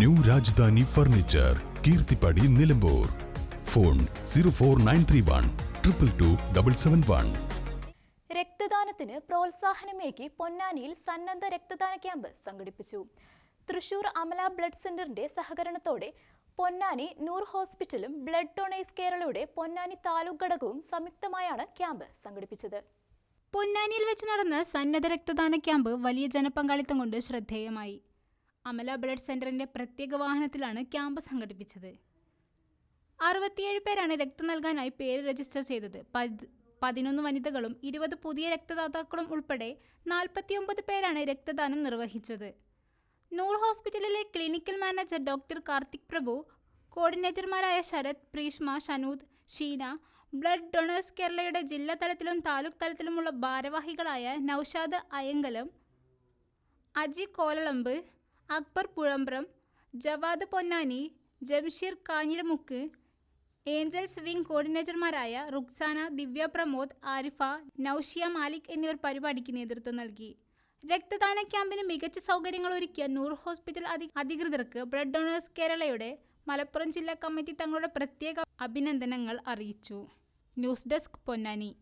New Rajadhani furniture Keerthippadi Nilambur. Phone zero four nine three one triple two double seven one. രക്തദാനത്തിന് പ്രോത്സാഹനമേകി പൊന്നാനിയിൽ സന്നദ്ധ രക്തദാന camp സംഘടിപ്പിച്ചു. Thrissur Amala blood സെന്ററിന്റെ സഹകരണത്തോടെ പൊന്നാനി നൂർ ഹോസ്പിറ്റലും ബ്ലഡ് ഡൊണേഴ്സ് കേരളയുടെ പൊന്നാനി താലൂക്ക് ഘടകവും സംയുക്തമായാണ് ക്യാമ്പ് സംഘടിപ്പിച്ചത്. പൊന്നാനിയിൽ വെച്ച് നടന്ന സന്നദ്ധ രക്തദാന ക്യാമ്പ് വലിയ ജനപങ്കാളിത്തം കൊണ്ട് ശ്രദ്ധേയമായി. അമല ബ്ലഡ് സെന്ററിന്റെ പ്രത്യേക വാഹനത്തിലാണ് ക്യാമ്പ് സംഘടിപ്പിച്ചത്. അറുപത്തിയേഴ് പേരാണ് രക്തം നൽകാനായി പേര് രജിസ്റ്റർ ചെയ്തത്. പത്- പതിനൊന്ന് വനിതകളും ഇരുപത് പുതിയ രക്തദാതാക്കളും ഉൾപ്പെടെ നാൽപ്പത്തിയൊമ്പത് പേരാണ് രക്തദാനം നിർവഹിച്ചത്. നൂർ ഹോസ്പിറ്റലിലെ clinical manager doctor Karthik Prabhu കോർഡിനേറ്റർമാരായ Sarath Preeshma Shanood Sheena blood donors കേരളയുടെ ജില്ലാ തലത്തിലും താലൂക്ക് തലത്തിലുമുള്ള ഭാരവാഹികളായ Naushad Ayankalam Aji Kolalamb Akbar Puzhambram Javad Ponnani Jamsheer Kanjiramukku angels wing കോർഡിനേറ്റർമാരായ റുക്സാന ദിവ്യ പ്രമോദ് ആരിഫ നൌഷിയ മാലിക് എന്നിവർ പരിപാടിക്ക് നേതൃത്വം നൽകി. രക്തദാന ക്യാമ്പിന് മികച്ച സൗകര്യങ്ങൾ ഒരുക്കിയ നൂർ ഹോസ്പിറ്റൽ അധി- അധികൃതർക്ക് ബ്ലഡ് ഡൊണേഴ്സ് കേരളയുടെ മലപ്പുറം ജില്ലാ കമ്മിറ്റി തങ്ങളുടെ പ്രത്യേക അഭിനന്ദനങ്ങൾ അറിയിച്ചു. News desk Ponnani.